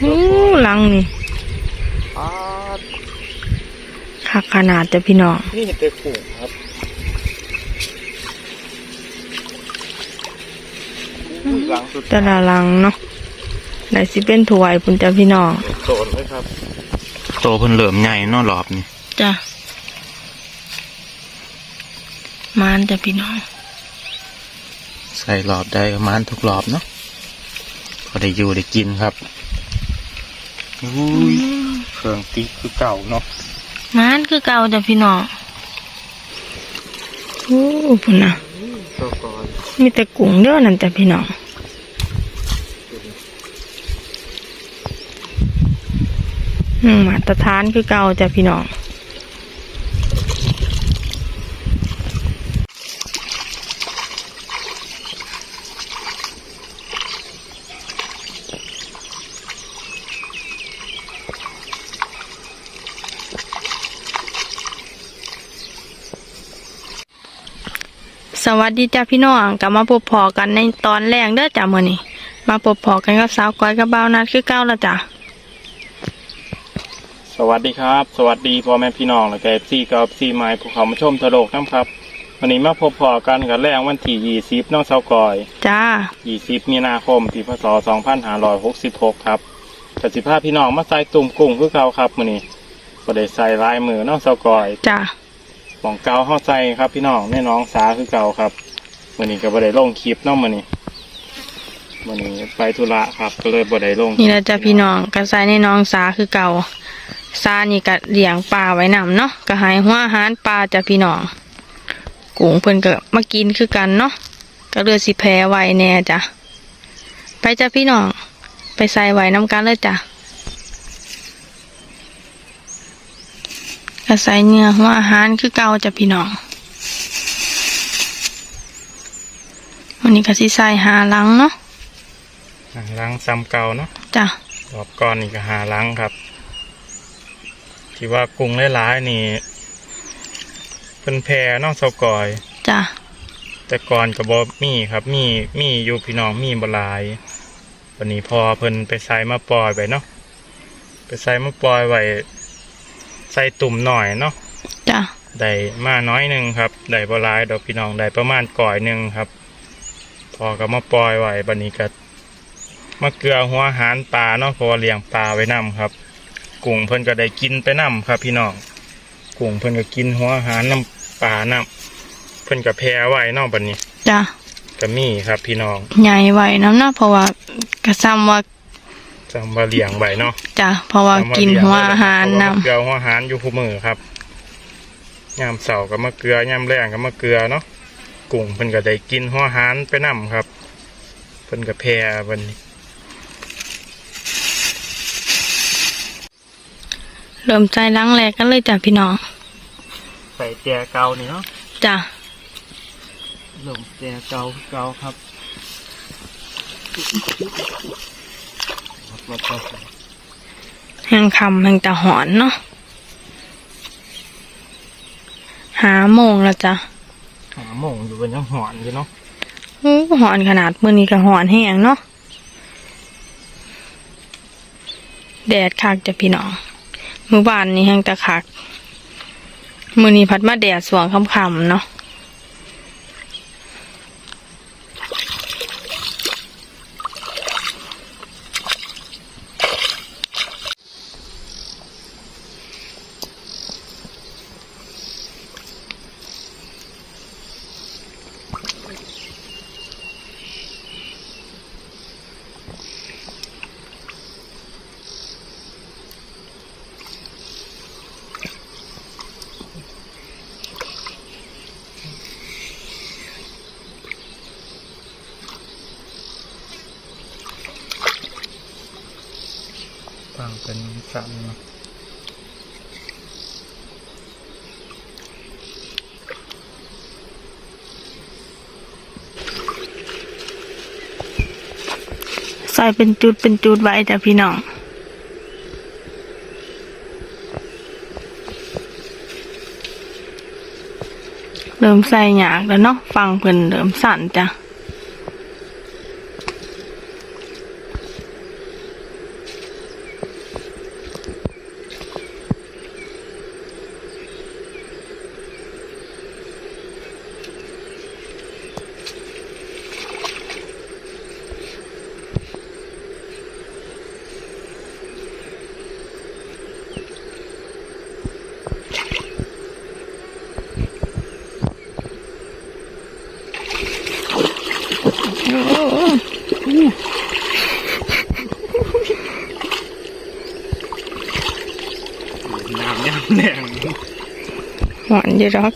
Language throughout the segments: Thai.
หูหลังนี่ปาดคักขนาดจ้ะพี่น้อง นี่เห็ดแต่กุ้งครับอุ้ยหลังสุดแต่ละหลังเนาะไหนสิเป็นถวยพุ่นจ้ะพี่น้องโตนเลยครับ โตเพิ่นเหลื่อมใหญ่เนอหลอบนี่ จ้ะมานจ้ะพี่น้อง ใส่หลอบได้ประมาณทุกหลอบเนาะพอได้อยู่ได้กินครับ อุ้ยเครื่องตีคือเก่าเนาะมานคือเก่าจ้ะพี่น้องโอ้พุ่นน่ะโตก่อนมีแต่กุ้งเด้อนั่นจ้ะพี่น้องอืมมาตรฐานคือเก่าจ้ะพี่น้อง สวัสดีจ้าพี่น้องกลับมาพบพอกันในตอนแรกเด้อจ้ามื่อนี้มาพบพอกันกับสาวก้อยกับบ่าวนัดคือเก้าและจ้ะสวัสดีครับ สวัสดีพ่อแม่พี่น้องและแกซี่กับซี่ไม้ภูเขามาชมทะโลกน้ำครับวันนี้มาพบพอกันกับแรงวันที่ยี่สิบน้องเสากอยจ้ายี่สิบมีนาคมปีพศสองพันห้าร้อยหกสิบหกครับกสิภาพี่น้องมาใส่ตุ่มกุ้งคือเก่าครับมื่อนี้ก็ได้ใส่ลายมือน้องเสากอยจ้า หมองเกาเข้าใจครับพี่น้องแม่น้องสาคือเก่าครับมื่อนี้ก็บ่ได้ลงคลิปเน้องมื่อนี้มื่อนี้ไปธุระครับ ก็เลยบ่ได้ลงนี่แหละจ้าพี่น้องกระใส่ในน้องสาคือเก่าสานี่ก็เลี้ยงปลาไว้นำเนาะก็หายหัวหารปลาจ้าพี่น้องกุ้งเพิ่นก็มากินคือกันเนาะก็เลือสิแพ้ไว้แน่จ้ะไปจ้าพี่น้องไปใส่ไว้น้ำกันเลยจ้ะ ก็ใส่เนื้อหัวอาหารคือเก่าจ้ะพี่น้องวันนี้ก็สิใส่หาหลังเนาะหาล้างซ้ำเก่าเนาะจ้ะรอบก่อนนี่ก็หาล้างครับ ที่ว่ากุ้งหลายๆนี่เป็นแพเน้องเสากอยจ้ะแต่ก่อนกับบอมีครับ มีมีอยู่พี่น้องมีบหลาย วันนี้พอเพิ่นไปใส่มาปล่อยไว้เนาะไปใส่มาปล่อยไว้ ใส่ตุ่มหน่อยเนาะจ้ะได้มาน้อยหนึ่งครับได้บหลายดอกพี่น้องได้ประมาณก่อยหนึ่งครับ พอก็มาปล่อยไว้บันนี้ก็มาเกลือหัวอาหารปลาเนาะเพราะว่าเลี้ยงปลาไว้นํครับ กุ้งเพิ่นก็ได้กินไปนํครับ พี่น้องกุ้งเพิ่นก็กินหัวอาหารน้ำปลานํเพิ่นก็แพร่ไว้เนอกบันนี้จ้ะก็มีครับพี่น้องใหญ่ไว้น้ำเนาะเพราะว่ากระซ้ำว่า จำว่าเลี้ยงไว้เนาะจ้ะเพราะว่ากินหัวอาหารเพะนำว่เกลือหัวอาหารอยู่คู่มือครับยามเสาร์ก็มาเกลือยามแรงก็มาเกลือเนาะกุ้งเพิ่นก็ได้กินหัวอาหารไปนํครับเพิ่นก็แพร่บันนี้เริ่มใจล้างแรกกันเลยจ้ะพี่น้องใส่แจเกานี่เนาะจ้ะหลงแจเกาเกาครับครับ แล้วก็แห่งคำแห่งตาหอนเนาะหาโมงแล้วจ้ะหาหม่งอยู่บนยังหอนอยู่เนาะอู้หอนขนาดมือนี้ก็หอนแห้งเนาะแดดคักจ้ะพี่น้องมือบ้านนี้แห้งตะคักมือนี้พัดมาแดดสวงค่ำๆเนาะ ฟังเป็นสั่นเนาะใส่เป็นจุดเป็นจุดไว้จ้ะพี่น้องเริ่มใส่หยากแล้วเนาะฟังเพิ่นเริ่มสั่นจ้ะ แหน่ง หวานอยู่ดอก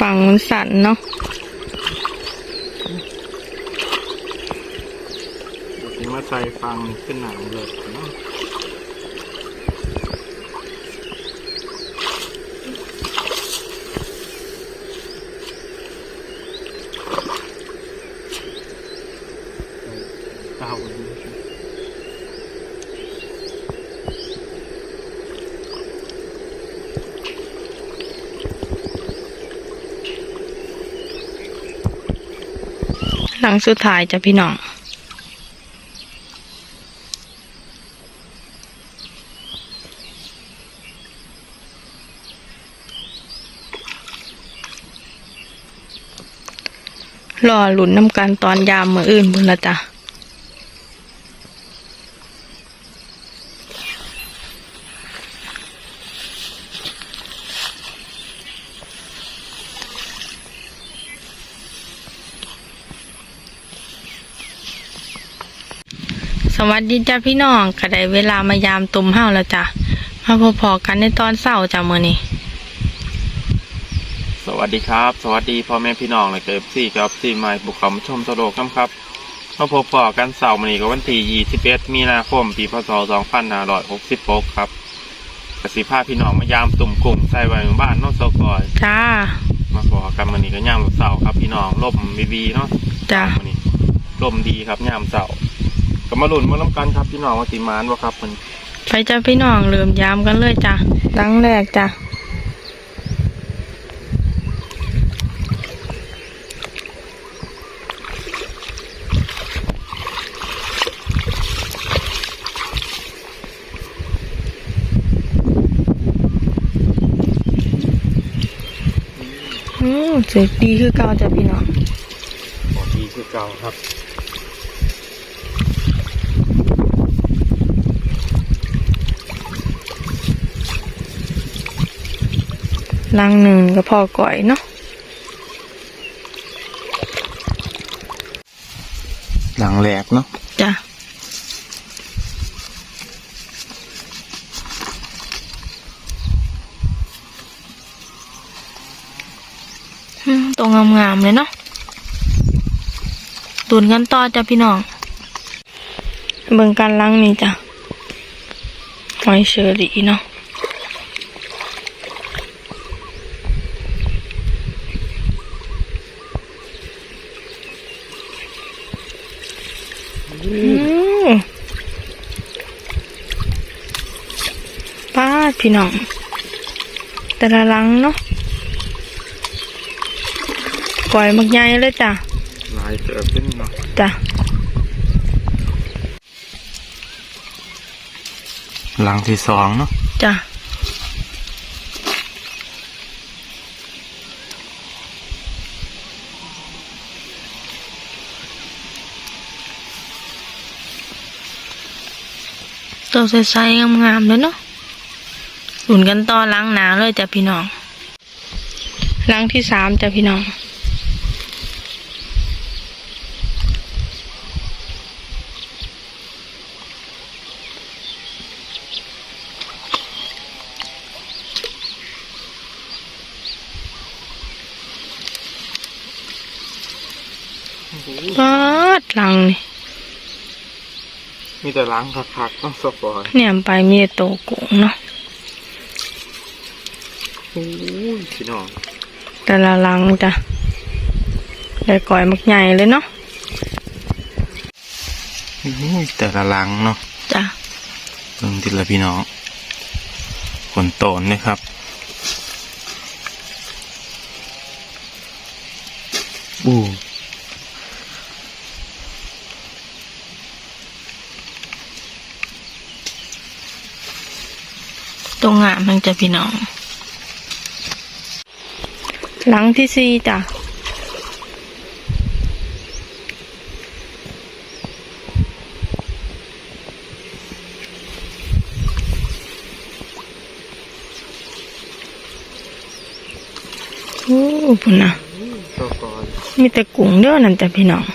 ฝั่งมันสั่นเนาะมาใส่ฟังขึ้นหนังเลยเนาะ หลังสุดท้ายจ้ะพี่น้องรอหลุนน้ำกันตอนยามมืออื่นบุญละจ้ะ วัสดีจ้าพี่น้องก็ได้เวลามายามตุ่มเฮาแล้วจ้ะมาพอๆกันในตอนเศร้าจ้ะมื้อนี้สวัสดีครับ สวัสดีพ่อแม่พี่น้องเลยเกิดสี่กับสี่ไม้บุกเขามาชมตะโลกน้ำครับมาพบปอกันเสาร์มื้อนี้ก็วันที่21มีนาคมปีพศ2566ครับกสิพาพี่น้องมายามตุ่มกลุ่มใส่ไว้หมู่บ้านโนนโซกอยจ้ามาพอกันมื้อนี้ก็ย่ามเสาร์ครับพี่น้องลมบีบีเนาะจ้ามื้อนี้ลมดีครับย่ามเสาร์ ก็มาลุ้นมาล้กันครับพี่น้องว่าสิมานบ่ครับมันไปจ้าพี่น้องเริ่มยามกันเลยจ้ะดังแรกจ้ะอืมเสียงดีคือเก่าจ้ะพี่น้องบ่ดีคือเก่าครับ ลังหนึ่งก็พอก่อยเนาะหลังแหลกเนาะจ้ะอืมตรงงามๆเลยเนาะตุนกันต่อจ้ะพี่น้อง เบิ่งกันลังนี่จ้ะหอยเชอรี่เนาะ ป้าดพี่น้อง แต่ละหลังเนาะก่อยมักใหญ่เลยจ้ะลายเติบขึ้นเนาะจ้ะหลังที่สองเนาะจ้ะ ตัวใสๆงามๆเลยเนาะหลุนกันต่อล้างหนาเลยจ้ะพี่น้องล้างที่สามจ้ะพี่น้องปัดลังนี่ มีแต่ล้างคักๆต้องสปอยเนี่ยไปมีแต่โตโกงเนาะโอ้ยพี่น้องแต่ละหลังจ้ะได้ก่อยมักใหญ่เลยเนาะโอ้ยแต่ละล้างเนาะจ้ะเบิ่งทีละพี่น้องขนโตนเลยครับอู้ ตรงงามทั้งจ้ะพี่น้อง หลังที่สี่จ้ะโอ้พุ่นนะสปอยมีแต่กุ้งเด้อนั่นจ้ะพี่น้อง น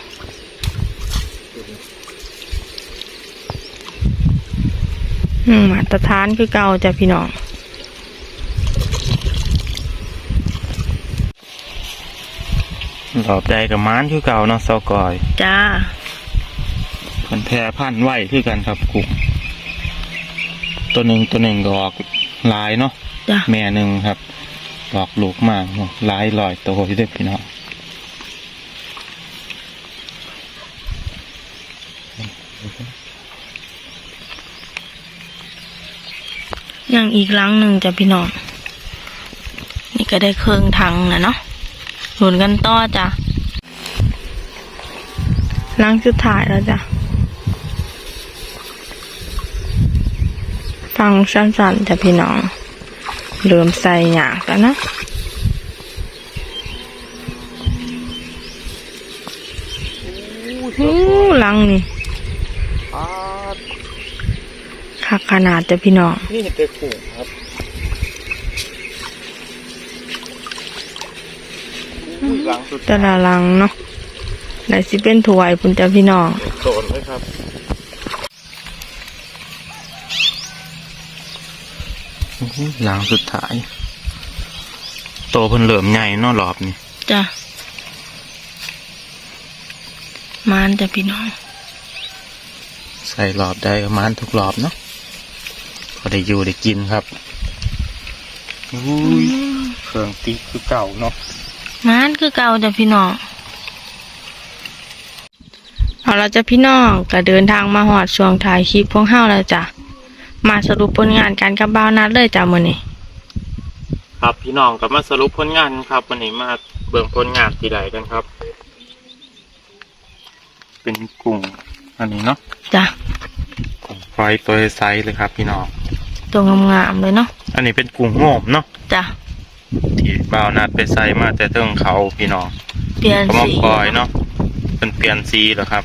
อื มมาตรฐานคือเก่าจ้ะพี่น้องรอบใดกับม้านคือเก่าเนาะซอกอยจ้าเพิ่นแพร่พันธุ์ไหวคือกันครับกุ้งตัวหนึ่งตัวหนึ่งก็ออกหลายเนาะจ้ะแม่หนึ่งครับออกลูกมากเนาะหลายลอยโตอยู่เด้อพี่น้อง ยังอีกลังหนึ่งจ้ะพี่น้อง นี่ก็ได้เครื่องถังนะเนาะหลุนกันต่อจ้ะลังสุดท้ายแล้วจ้ะฟังสั้นๆจ้ะพี่น้องเริ่มใส่หยากแล้วนะอู้หลังนี่ คักขนาดจ้ะพี่น้อง นี่เด็กกุ้งครับหลังสุดแต่ละหลังเนาะไหนสิเป็นถวยพุ่นจ้ะพี่น้องโซนเลยครับหลังสุดท้าย โตเพิ่นเหลิ่มใหญ่เนาะรอบนี้จ้ะมานจ้ะพี่น้อง ใส่รอบได้ประมาณทุกรอบเนาะ พอได้อยู่ได้กินครับอุ้ยเครื่องตีคือเก่าเนาะมานคือเก่าจ้ะพี่น้องเอาละจ้ะพี่น้องก็เดินทางมาหอดช่วงถ่ายคลิปของเฮาแล้วจ้ะมาสรุปผลงานการกับบ้าวนัดเลยจ้ะมื้อนี้ครับพี่น้องก็มาสรุปผลงานครับวันนี้มาเบิ่งผลงานที่ใดกันครับ เป็นกุ้งอันนี้เนาะจ้ะกุ้งไฟตัวไซส์เลยครับ พี่น้อง ตัวงามๆเลยเนาะอันนี้เป็นกุ้งโงมเนาะจ้ะที่บ่าวนัดไปใส่มาแต่เทิงเขาพี่น้องเปลี่ยนก็มาสีปล่อยเนาะเป็นเปลี่ยนสีแล้วครับ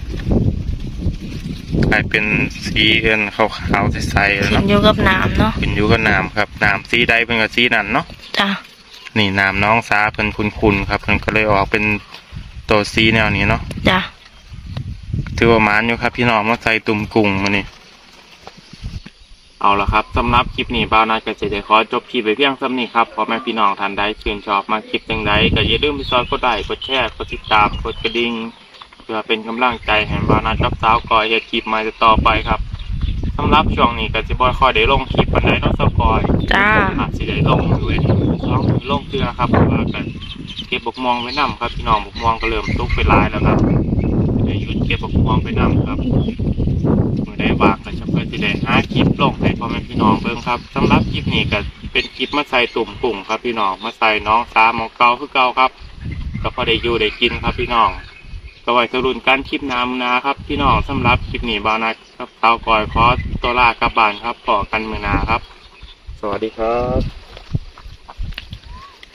กลายเป็นสีเอินขาวๆใสๆแล้วขึ้นเนาะอยู่กับน้ำเนาะขึ้นอยู่กับน้ำครับน้ำสีใดเป็นกับสีนั้นเนาะจ้ะนี่น้ำน้องสาเพิ่นคุณๆครับเพิ่นก็เลยออกเป็นตัวสีแนวนี้เนาะจ้ะถือว่าหมานอยู่ครับพี่น้องมาใส่ตุ่มกุ้งมานี่ เอาละครับสำหรับคลิปนี้บ่าวนัดก็จะได้ขอจบคลิปไปเพียงสำนี้ครับพอแม่พี่น้องท่านใดชื่นชอบมาคลิปจังใดก็อย่าลืมไปซอยกดไลค์กดแชร์กดติดตามกดกระดิ่งเพื่อเป็นกำลังใจให้บ่าวนัดกับสาวกอยเฮ็ดคลิปใหม่ต่อไปครับสำหรับช่วงนี้ก็สิบ่ค่อยได้ลงคลิปปานใดเนาะสาวกอยจ้า อาจสิได้ลงด้วยสองลงเทือครับเพราะว่ากันเก็บบกมองไว้นํครับพี่น้องบกมองก็เริ่มตกไปหลายแล้วครับเดี๋ยวหยุดเก็บบกมองไปนํครับ อได้วางก็จะเพื่อสิได้หาคลิปลงให้พ่อแม่พี่น้องเบิ่งครับสำหรับคลิปนี้ก็เป็นคลิปมาใส่ตุ่มกุ้งครับพี่น้องมาใส่น้องสามองเก่าคือเก่าครับก็พอได้อยู่ได้กินครับพี่น้องก็ไว้สรุนการคลิปน้ำนะครับพี่น้องสำหรับคลิปนี้บานัดครับเท้ากอยคอสตัวลากลับบานครับพอกันมือนาครับ สวัสดีครับ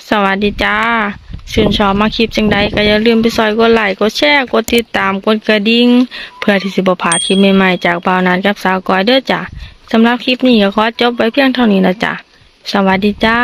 สวัสดีจ้า ชื่นชอบมาคลิปจังใดก็อย่าลืมไปซอยกดไลค์กดแชร์กดติดตามกดกระดิ่งเพื่อที่สิบ่พลาดคลิปใหม่ๆจากบ่าวนัดกับสาวก้อยเด้อจ้ะสำหรับคลิปนี้ก็ขอจบไว้เพียงเท่านี้นะจ้ะสวัสดีจ้า